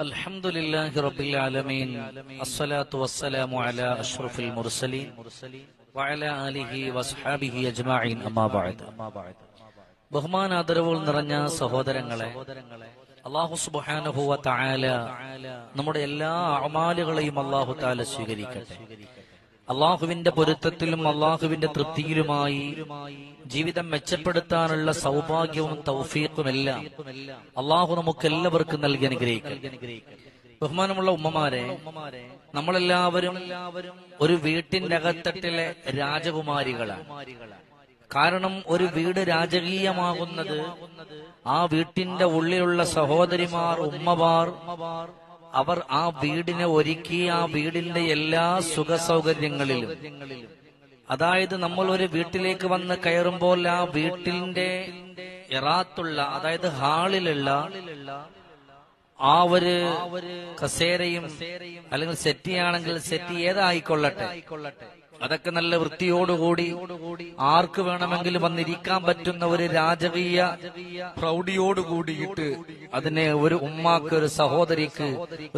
الحمد لله رب العالمين الصلاة والسلام على أشرف المرسلين وعلى آله وصحابه أجمعين أما بعد ബഹുമാനാദരവുകൾ നിറഞ്ഞ സഹോദരങ്ങളെ അള്ളാഹു സുബാനുഭവ തായാല നമ്മുടെ എല്ലാ അമാലുകളെയും അള്ളാഹു താല സ്വീകരിക്കട്ടെ അള്ളാഹുവിന്റെ പൊരുത്തത്തിലും അള്ളാഹുവിന്റെ തൃപ്തിയിലുമായി ജീവിതം മെച്ചപ്പെടുത്താനുള്ള സൗഭാഗ്യവും തൗഫീഖുമെല്ലാം അള്ളാഹു നമുക്ക് എല്ലാവർക്കും നൽകി അനുഗ്രഹിക്കും ബഹുമാനമുള്ള ഉമ്മമാരെ നമ്മളെല്ലാവരും ഒരു വീട്ടിന്റെ അകത്തട്ടിലെ രാജകുമാരികളാണ്. കാരണം ഒരു വീട് രാജകീയമാകുന്നത് ആ വീട്ടിന്റെ ഉള്ളിലുള്ള സഹോദരിമാർ ഉമ്മമാർ അവർ ആ വീടിനെ ഒരുക്കി ആ വീടിന്റെ എല്ലാ സുഖ സൗകര്യങ്ങളിലും അതായത് നമ്മൾ ഒരു വീട്ടിലേക്ക് വന്ന് കയറുമ്പോൾ ആ വീട്ടിന്റെ എറാത്തുള്ള അതായത് ഹാളിലുള്ള ആ ഒരു കസേരയും അല്ലെങ്കിൽ സെറ്റിയാണെങ്കിൽ സെറ്റി ഏതായിക്കൊള്ളട്ടെ. അതൊക്കെ നല്ല വൃത്തിയോടുകൂടി ആർക്ക് വേണമെങ്കിലും വന്നിരിക്കാൻ പറ്റുന്ന ഒരു രാജകീയ പ്രൗഢിയോടുകൂടിയിട്ട് അതിനെ ഒരു ഉമ്മാക്ക് ഒരു സഹോദരിക്ക്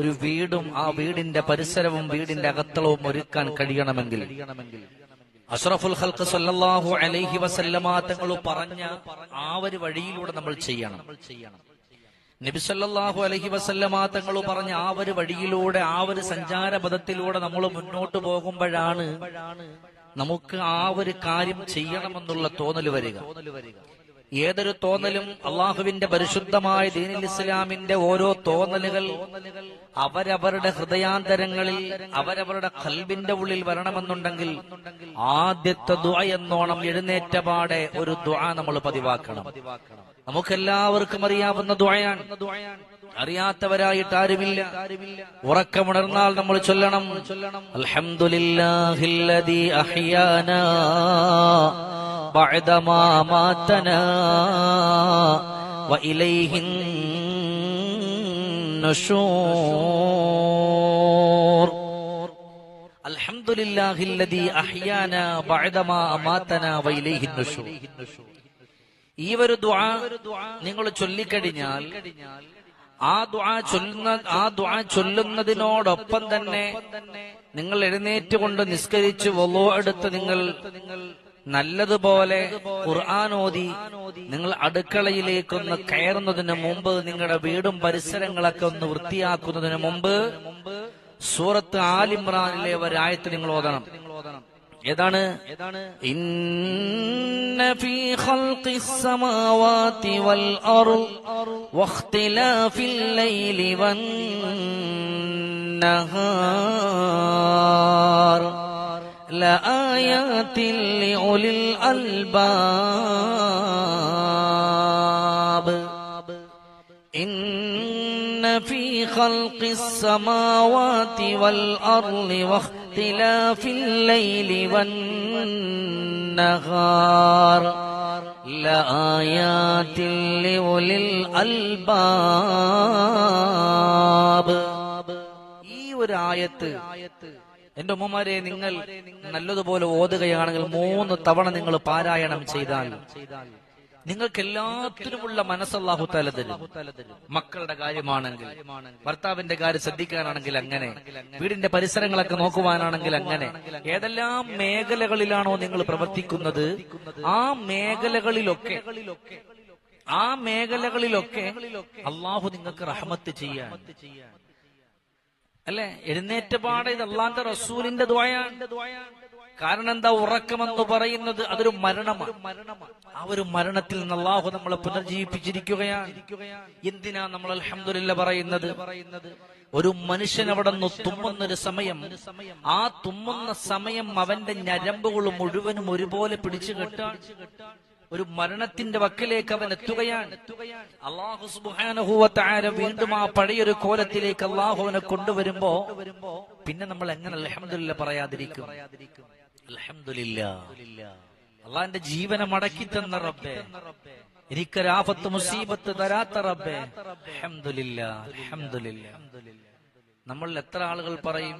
ഒരു വീടും ആ വീടിന്റെ പരിസരവും വീടിന്റെ അകത്തളവും ഒരുക്കാൻ കഴിയണമെങ്കിൽ. അഷ്റഫുൽ ഹൽക്ക് സല്ലല്ലാഹു അലൈഹി വസല്ലമ തങ്ങൾ പറഞ്ഞ ആ ഒരു വഴിയിലൂടെ നമ്മൾ ചെയ്യണം. നബിസല്ലാഹു അലഹി വസല്ലമാ തങ്ങൾ പറഞ്ഞ ആ ഒരു വഴിയിലൂടെ ആ ഒരു സഞ്ചാരപഥത്തിലൂടെ നമ്മൾ മുന്നോട്ട് പോകുമ്പോഴാണ് നമുക്ക് ആ ഒരു കാര്യം ചെയ്യണമെന്നുള്ള തോന്നൽ വരിക. ഏതൊരു തോന്നലും അള്ളാഹുവിന്റെ പരിശുദ്ധമായ ദീനിൽ ഇസ്ലാമിന്റെ ഓരോ തോന്നലുകൾ അവരവരുടെ ഹൃദയാന്തരങ്ങളിൽ അവരവരുടെ കൽവിന്റെ ഉള്ളിൽ വരണമെന്നുണ്ടെങ്കിൽ ആദ്യത്തെ ദുആ എന്നോണം എഴുന്നേറ്റപാടെ ഒരു ദുആ നമ്മൾ പതിവാക്കണം. നമുക്കെല്ലാവർക്കും അറിയാവുന്ന ദുആയാണ്. അറിയാത്തവരായിട്ട് ആരുമില്ല. ഉറക്കമുണർന്നാൽ നമ്മൾ ചൊല്ലണം. അൽഹംദുലില്ലാഹില്ലദീ അഹ്യാനാ ബഅദമാ മാതനാ വഇലൈഹിൻ നുശൂർ അൽഹംദുലില്ലാഹില്ലദീ അഹ്യാനാ ബഅദമാ മാതനാ ഈ ഒരു ദുആ നിങ്ങൾ ചൊല്ലിക്കഴിഞ്ഞാൽ ആ ദുആ ചൊല്ലുന്ന ആ ദുആ ചൊല്ലുന്നതിനോടൊപ്പം തന്നെ നിങ്ങൾ എഴുന്നേറ്റുകൊണ്ട് നിസ്കരിച്ച് വല്ലോ എടുത്ത് നിങ്ങൾ നല്ലതുപോലെ ഖുർആാനോദി നിങ്ങൾ അടുക്കളയിലേക്കൊന്ന് കയറുന്നതിന് മുമ്പ് നിങ്ങളുടെ വീടും പരിസരങ്ങളൊക്കെ ഒന്ന് വൃത്തിയാക്കുന്നതിന് മുമ്പ് സൂറത്ത് ആലിമ്രാനിലെ ഒരായത്ത് നിങ്ങൾ ഓതണം. ഏതാണ് ഇന്ന ഫീ ഖൽഖിസ് സമാവാതി വൽ അർദ് വഖ്തിലാഫിൽ ലൈലി വൻ നഹാർ لآيات لأولي الألباب إن في خلق السماوات والأرض واختلاف الليل والنهار لآيات لأولي الألباب ഈ ഒരു ആയത്ത് എന്റെ ഉമ്മമാരെ നിങ്ങൾ നല്ലതുപോലെ ഓതുകയാണെങ്കിൽ മൂന്ന് തവണ നിങ്ങൾ പാരായണം ചെയ്താൽ നിങ്ങൾക്ക് എല്ലാത്തിനുമുള്ള മനസ്സല്ലാഹു തല തരും. മക്കളുടെ കാര്യമാണെങ്കിൽ ഭർത്താവിന്റെ കാര്യം ശ്രദ്ധിക്കാനാണെങ്കിൽ അങ്ങനെ വീടിന്റെ പരിസരങ്ങളൊക്കെ നോക്കുവാനാണെങ്കിൽ അങ്ങനെ ഏതെല്ലാം മേഖലകളിലാണോ നിങ്ങൾ പ്രവർത്തിക്കുന്നത്? ആ മേഖലകളിലൊക്കെ ആ മേഖലകളിലൊക്കെ അള്ളാഹു നിങ്ങൾക്ക് റഹമത്ത് ചെയ്യാൻ. അല്ലെ? എഴുന്നേറ്റപാടെ ഇത് അള്ളാന്റെ റസൂലിന്റെ ദ്വയാണ്. കാരണം എന്താ ഉറക്കമെന്ന് പറയുന്നത്? അതൊരു മരണമാണ്. ആ ഒരു മരണത്തിൽ നിന്ന് അള്ളാഹു നമ്മളെ പുനർജീവിപ്പിച്ചിരിക്കുകയാണ്. എന്തിനാ നമ്മൾ അലഹമില്ല പറയുന്നത്? ഒരു മനുഷ്യൻ അവിടെ നിന്ന് തുമ്മുന്നൊരു സമയം ആ തുമ്മുന്ന സമയം അവന്റെ ഞരമ്പുകൾ മുഴുവനും ഒരുപോലെ പിടിച്ചു കെട്ടാൻ ഒരു മരണത്തിന്റെ വക്കിലേക്ക് അവൻ എത്തുകയാണ്. അള്ളാഹു വീണ്ടും ആ പഴയൊരു കോലത്തിലേക്ക് അള്ളാഹുവിനെ കൊണ്ടുവരുമ്പോ പിന്നെ നമ്മൾ എങ്ങനെ അലഹമില്ല പറയാതിരിക്കും? അള്ളാന്റെ ജീവനെ മടക്കി തന്ന റബ്ബേ. എനിക്കൊരാപത്ത് മുസീബത്ത് തരാത്ത റബ്ബേ. നമ്മൾ എത്ര ആളുകൾ പറയും?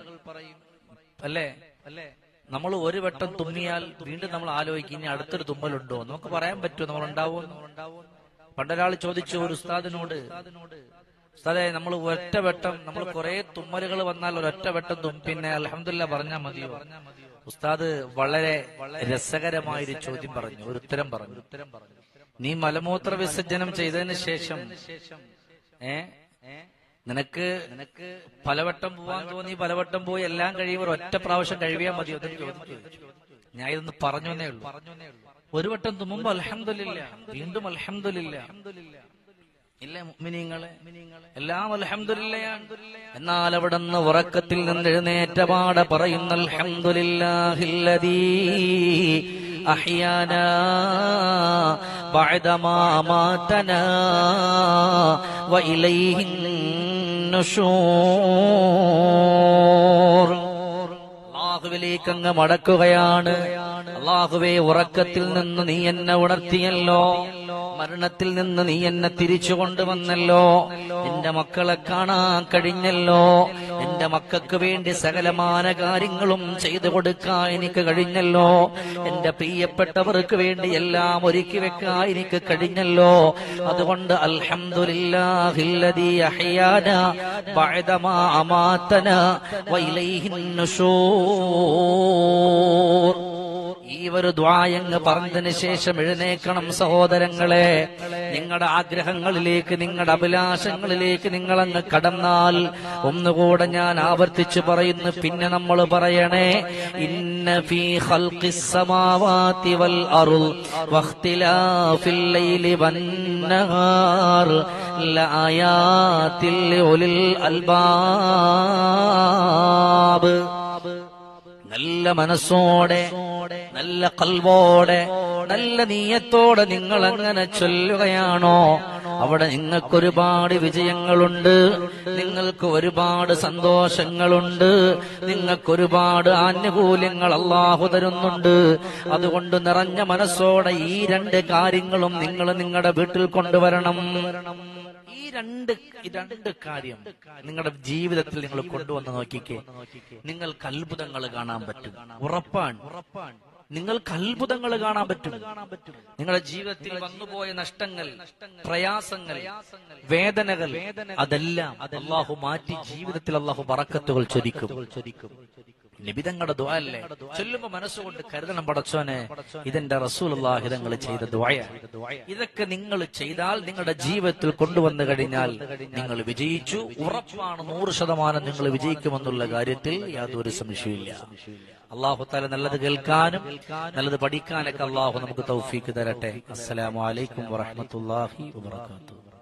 അല്ലേ? അല്ലേ നമ്മൾ ഒരു വട്ടം തുമ്മിയാൽ വീണ്ടും നമ്മൾ ആലോചിക്കും ഇനി അടുത്തൊരു തുമ്മലുണ്ടോ? നമുക്ക് പറയാൻ പറ്റുമോ? നമ്മൾ ഉണ്ടാവും പണ്ടൊരാൾ ചോദിച്ചു ഒരു ഉസ്താദിനോട് ഉസ്താദെ നമ്മൾ ഒറ്റ വെട്ടം നമ്മൾ കുറെ തുമ്മലുകൾ വന്നാൽ ഒരൊറ്റവട്ടം തും പിന്നെ അലഹമില്ല പറഞ്ഞാൽ മതിയോ? ഉസ്താദ് വളരെ രസകരമായൊരു ചോദ്യം പറഞ്ഞു ഒരു ഉത്തരം പറഞ്ഞു. ഉത്തരം പറഞ്ഞു നീ മലമൂത്ര വിസർജനം ചെയ്തതിന് ശേഷം ഏ? നിനക്ക് നിനക്ക് പലവട്ടം പോവാൻ തോന്നി പലവട്ടം പോയി എല്ലാം കഴിയുമ്പോൾ ഒറ്റ പ്രാവശ്യം കഴിയാൻ മതി എന്നൊരു ചോദിച്ചു. ഞാൻ ഇതൊന്ന് പറഞ്ഞു ഉള്ളൂ. ഒരു വട്ടം തുമ്മുമ്പോ അലഹമില്ല വീണ്ടും അലഹമില്ല മുഅ്മിനീങ്ങളെ. എല്ലാം എന്നാൽ അവിടെ നിന്ന് ഉറക്കത്തിൽ നിന്ന് എഴുന്നേറ്റ പാടെ പറയുന്ന അൽഹംദുലില്ലാഹില്ലദീ ബഅദമാ മാതനാ മടക്കുകയാണ്. അള്ളാഹുവെ ഉറക്കത്തിൽ നിന്ന് നീ എന്നെ ഉണർത്തിയല്ലോ. മരണത്തിൽ നിന്ന് നീ എന്നെ തിരിച്ചു കൊണ്ടുവന്നല്ലോ. എന്റെ മക്കളെ കാണാൻ കഴിഞ്ഞല്ലോ. എന്റെ മക്കൾക്ക് വേണ്ടി സകലമാന കാര്യങ്ങളും ചെയ്തു കൊടുക്കാൻ എനിക്ക് കഴിഞ്ഞല്ലോ. എന്റെ പ്രിയപ്പെട്ടവർക്ക് വേണ്ടി എല്ലാം ഒരുക്കി വെക്കാൻ എനിക്ക് കഴിഞ്ഞല്ലോ. അതുകൊണ്ട് അൽഹംദുലില്ലാഹില്ലദീ അഹ്യാന നുഷൂർ. ഈ ഒരു ദ്വായങ്ങ് പറഞ്ഞതിന് ശേഷം എഴുന്നേക്കണം സഹോദരങ്ങളെ. നിങ്ങളുടെ ആഗ്രഹങ്ങളിലേക്ക് നിങ്ങളുടെ അഭിലാഷങ്ങളിലേക്ക് നിങ്ങൾ നിങ്ങളങ്ങ് കടന്നാൽ ഒന്നുകൂടെ ഞാൻ ആവർത്തിച്ചു പറയുന്നു. പിന്നെ നമ്മൾ പറയണേ ഇന്ന ഫീ ഖൽഖിസ് വൽ അർൾ വഖ്തിലാഫിൽ ലൈലി അൽബാബ്. നല്ല മനസ്സോടെ നല്ല കൽവോടെ നല്ല നീയത്തോടെ നിങ്ങൾ അങ്ങനെ ചൊല്ലുകയാണോ? അവിടെ നിങ്ങൾക്ക് ഒരുപാട് വിജയങ്ങളുണ്ട് നിങ്ങൾക്ക് ഒരുപാട് സന്തോഷങ്ങളുണ്ട് നിങ്ങൾക്ക് ഒരുപാട് ആനുകൂല്യങ്ങൾ അള്ളാഹു തരുന്നുണ്ട്. അതുകൊണ്ട് നിറഞ്ഞ മനസ്സോടെ ഈ രണ്ട് കാര്യങ്ങളും നിങ്ങൾ നിങ്ങളുടെ വീട്ടിൽ കൊണ്ടുവരണം. ഈ രണ്ട് രണ്ട് കാര്യം നിങ്ങളുടെ ജീവിതത്തിൽ നിങ്ങൾ കൊണ്ടുവന്ന് നോക്കിക്കേ. നിങ്ങൾക്ക് അത്ഭുതങ്ങൾ കാണാൻ പറ്റും. ഉറപ്പാണ് ഉറപ്പാണ്. നിങ്ങൾക്ക് അത്ഭുതങ്ങൾ കാണാൻ പറ്റും. നിങ്ങളുടെ ജീവിതത്തിൽ വന്നുപോയ നഷ്ടങ്ങൾ പ്രയാസങ്ങൾ വേദനകൾ അതെല്ലാം അള്ളാഹു മാറ്റി ജീവിതത്തിൽ അള്ളാഹു പറക്കത്തുകൾ ചൊരിക്കും. നിബിതങ്ങളുടെ ദ്വായല്ലേ ചൊല്ലുമ്പോ മനസ്സുകൊണ്ട് കരുതണം പടച്ചോനെ. ഇതെന്റെ റസൂലുള്ളാഹി തങ്ങൾ ചെയ്ത ദ്വായ ഇതൊക്കെ നിങ്ങൾ ചെയ്താൽ നിങ്ങളുടെ ജീവിതത്തിൽ കൊണ്ടുവന്നു കഴിഞ്ഞാൽ നിങ്ങൾ വിജയിച്ചു. ഉറപ്പാണ് നൂറ് ശതമാനം നിങ്ങൾ വിജയിക്കുമെന്നുള്ള കാര്യത്തിൽ യാതൊരു സംശയമില്ല അള്ളാഹു താല നല്ലത് കേൾക്കാനും നല്ലത് പഠിക്കാനൊക്കെ അള്ളാഹു നമുക്ക് തൗഫീക്ക് തരട്ടെ. അസ്സലാമു അലൈക്കും വറഹ്മത്തുള്ളാഹി വബറകാതുഹു.